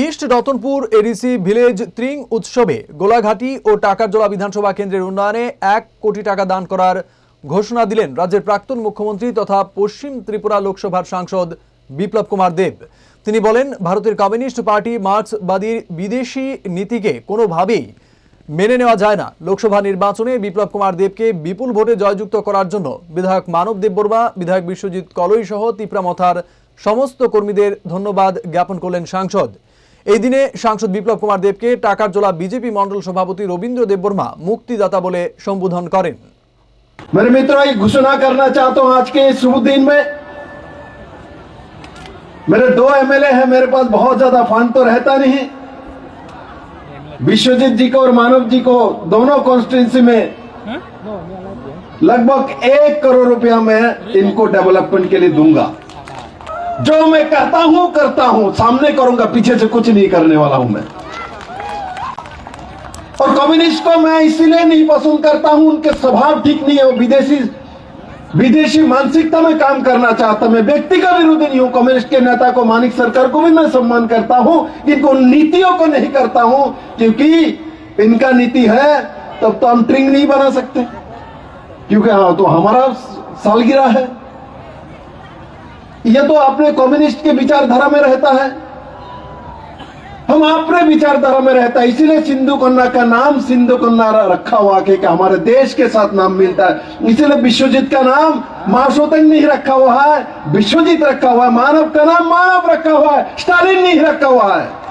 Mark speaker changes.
Speaker 1: East Ratanpur ADC village ত্রিং উৎসবে গোলাঘাটি ও টাকারজলা বিধানসভা কেন্দ্রের উন্নয়নে এক কোটি টাকা দান করার ঘোষণা দিলেন রাজ্যের প্রাক্তন মুখ্যমন্ত্রী তথা পশ্চিম ত্রিপুরা লোকসভার সাংসদ বিপ্লব কুমার দেব। তিনি বলেন, ভারতের কমিউনিস্ট পার্টি মার্ক্সবাদীর বিদেশি নীতিকে কোনোভাবেই মেনে নেওয়া যায় না। লোকসভা নির্বাচনে বিপ্লব কুমার দেবকে বিপুল ভোটে জয়যুক্ত করার জন্য বিধায়ক মানব দেব বর্মা বিধায়ক বিশ্বজিৎ কলই সহ তিপ্রামথার সমস্ত কর্মীদের ধন্যবাদ জ্ঞাপন করলেন সাংসদ। এই দিনে সাংসদ বিপ্লব কুমার দেবকে টাকারজোলা বিজেপি মন্ডল সভাপতি রবীন্দ্র দেববর্মা মুক্তিদাতা বলে সম্বোধন করেন
Speaker 2: मेरे मित्रों ये घोषणा करना चाहता हूं आज के इस शुभ दिन में मेरे दो एमएलए हैं मेरे पास बहुत ज्यादा फंड तो रहता नहीं विश्वजीत जी को और मानव जी को दोनों कॉन्स्टिट्यूंसी में लगभग एक करोड़ रुपया मैं इनको डेवलपमेंट के लिए दूंगा जो मैं कहता हूँ, करता हूँ। सामने करूँगा, पीछे से कुछ नहीं करने वाला हूँ मैं। और कम्युनिस्ट को मैं इसीलिए नहीं पसंद करता हूँ, उनके स्वभाव ठीक नहीं है, वो विदेशी विदेशी मानसिकता में काम करना चाहता मैं व्यक्ति का विरोधी नहीं हूँ। कम्युनिस्ट के नेता को, मानिक सरकार को भी मैं सम्मान करता हूँ, इनको नीतियों को नहीं करता हूँ, क्योंकि इनका नीति है, तब तो हम ट्रिंग नहीं बना सकते। क्योंकि हाँ तो हमारा सालगिरह है। ये तो अपने कम्युनिस्ट के विचारधारा में रहता है। हम अपने विचारधारा में रहता है। इसीलिए सिंधु कन्या का नाम, सिंधु कन्या रखा हुआ के हमारे देश के साथ नाम मिलता है। इसीलिए विश्वजीत का नाम माशोतंग नहीं रखा हुआ है, विश्वजीत रखा हुआ है, मानव का नाम मानव रखा हुआ है, स्टालिन नहीं रखा हुआ है।